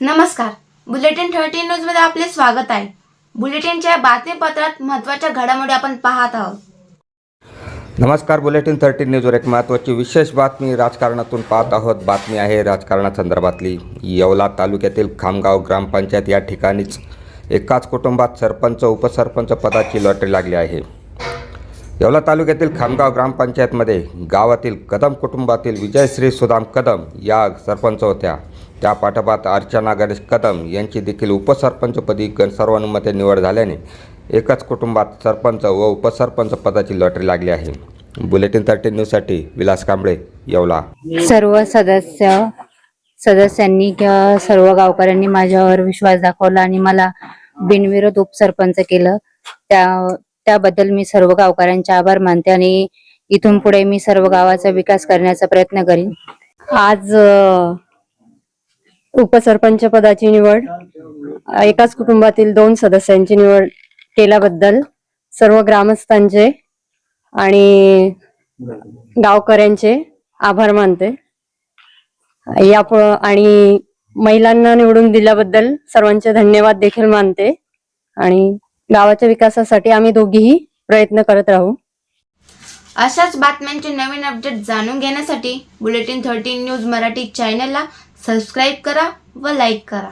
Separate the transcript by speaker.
Speaker 1: नमस्कार. Bulletin thirty न्यूजमध्ये आपले स्वागत आहे. बुलेटिनच्या बातमीपत्रात महत्त्वाच्या घडामोडी आपण पाहत आहोत.
Speaker 2: नमस्कार बुलेटिन थर्टीन न्यूजवर एक महत्त्वाची विशेष बातमी राजकारणातून पाहत आहोत. बातमी आहे राजकारणासंदर्भातली येवला तालुक्यातील खामगाव ग्रामपंचायत या ठिकाणीच एकाच कुटुंबात सरपंच उपसरपंच पदाची लॉटरी लागली आहे. येवला तालुक्यातील खामगाव ग्रामपंचायतमध्ये गावातील कदम कुटुंबातील विजयश्री सुदाम कदम या सरपंच होत्या. त्या पाठोपाठ अर्चना गणेश कदम यांची देखील उपसरपंचपदी गण सर्वानुमते निवड झाल्याने एकाच कुटुंबात सरपंच व उपसरपंच पदाची लॉटरी लागली आहे. बुलेटिन थर्टीन न्यूजसाठी विलास कांबळे येवला.
Speaker 3: सर्व सदस्य सदस्यांनी किंवा सर्व गावकऱ्यांनी माझ्यावर विश्वास दाखवला आणि मला बिनविरोध उपसरपंच केलं. त्या त्याबद्दल मी सर्व गावकऱ्यांचे आभार मानते आणि इथून पुढे मी सर्व गावाचा विकास करण्याचा प्रयत्न करीन.
Speaker 4: आज उपसरपंच पदाची निवड एकाच कुटुंबातील दोन सदस्यांची निवड केल्याबद्दल सर्व ग्रामस्थांचे आणि गावकऱ्यांचे आभार मानते. या आणि महिलांना निवडून दिल्याबद्दल सर्वांचे धन्यवाद देखील मानते आणि गावाच्या विकासासाठी आम्ही दोघीही प्रयत्न करत राहू.
Speaker 1: अशाच बातम्यांचे नवीन अपडेट जाणून घेण्यासाठी बुलेटिन थर्टीन न्यूज मराठी चॅनलला सबस्क्राईब करा व लाईक करा.